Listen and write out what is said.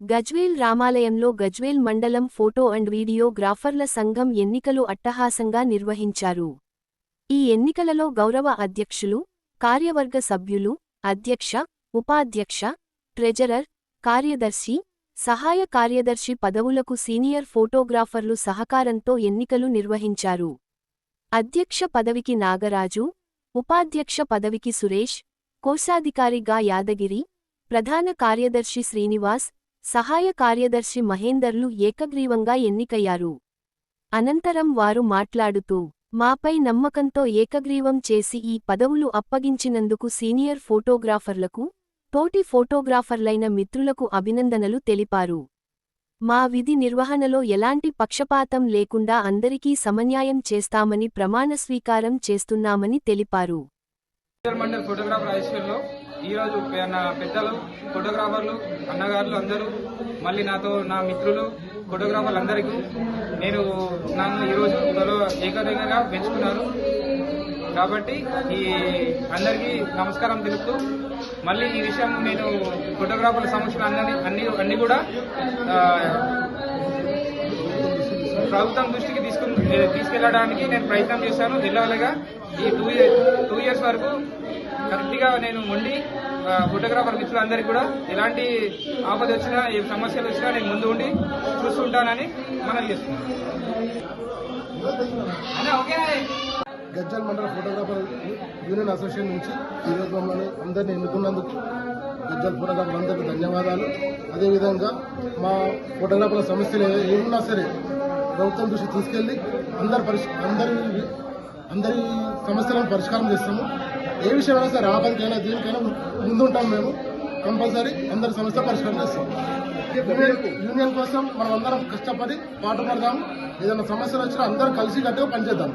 గజ్వేల్ రామాలయంలో గజ్వేల్ మండలం photo and video గ్రాఫర్ల సంఘం ఎన్నికలు అట్టహాసంగా నిర్వహించారు. ఈ ఎన్నికలలో గౌరవ అధ్యక్షులు కార్యవర్గ సభ్యులు అధ్యక్ష ఉపాధ్యక్ష ట్రెజరర్ కార్యదర్శి సహాయ కార్యదర్శి పదవులకు సీనియర్ ఫోటోగ్రాఫర్లు సహకారంతో ఎన్నికలు నిర్వహించారు. అధ్యక్ష పదవికి నాగరాజు ఉపాధ్యక్ష పదవికి సురేష్ కోశాధికారిగా యాదగిరి ప్రధాన కార్యదర్శి శ్రీనివాస్ సహాయ కార్యదర్శి మహేందర్లు ఏకగ్రీవంగా ఎన్నికయ్యారు. అనంతరం వారు మాట్లాడుతూ మాపై నమ్మకంతో ఏకగ్రీవం చేసి ఈ పదవులు అప్పగించినందుకు సీనియర్ ఫోటోగ్రాఫర్లకు తోటి ఫోటోగ్రాఫర్లైన మిత్రులకు అభినందనలు తెలిపారు. మా విధి నిర్వహణలో ఎలాంటి పక్షపాతం లేకుండా అందరికీ సమన్యాయం చేస్తామని ప్రమాణస్వీకారం చేస్తున్నామని తెలిపారు. ఈరోజు నా పెద్దలు ఫోటోగ్రాఫర్లు అన్నగారులు అందరూ మళ్ళీ నాతో నా మిత్రులు ఫోటోగ్రాఫర్లు అందరికీ నేను నన్ను ఈరోజు త్వరలో ఏకదంగా పెంచుకున్నారు. కాబట్టి ఈ అందరికీ నమస్కారం తెలుపుతూ మళ్ళీ ఈ విషయం నేను ఫోటోగ్రాఫర్ల సమక్షంలో అన్ని అన్ని అన్ని కూడా ప్రభుత్వం దృష్టికి తీసుకుని తీసుకెళ్ళడానికి నేను ప్రయత్నం చేశాను. ఎల్లవలగా ఈ టూ ఇయర్ టూ ఇయర్స్ వరకు కరెక్ట్గా నేను ఉండి ఫోటోగ్రాఫర్ మిత్రులందరికీ కూడా ఎలాంటి ఆపద వచ్చినా ఏ సమస్యలు వచ్చినా నేను ముందు ఉండి చూస్తుంటానని మనం చేస్తున్నాను. గజ్జల్ మండల ఫోటోగ్రాఫర్ యూనియన్ అసోసియేషన్ నుంచి ఈరోజు మమ్మల్ని అందరినీ ఎన్నుకున్నందుకు గజ్జల్ ఫోటోగ్రాఫర్ అందరికీ ధన్యవాదాలు. అదేవిధంగా మా ఫోటోగ్రాఫర్ల సమస్యలు ఏమున్నా సరే ప్రభుత్వం దృష్టి తీసుకెళ్ళి అందరి పరిష్ అందరి అందరి సమస్యలను పరిష్కారం చేస్తాము. ఏ విషయమైనా సరే ఆపదకైనా దేనికైనా ముందుంటాం మేము. కంపల్సరీ అందరి సమస్య పరిష్కారం చేస్తాం. యూనియన్ యూనియన్ కోసం మనం అందరం కష్టపడి పాటుపడదాం ఏదైనా సమస్యలు వచ్చినా అందరం కలిసి కట్టుగా పనిచేద్దాం.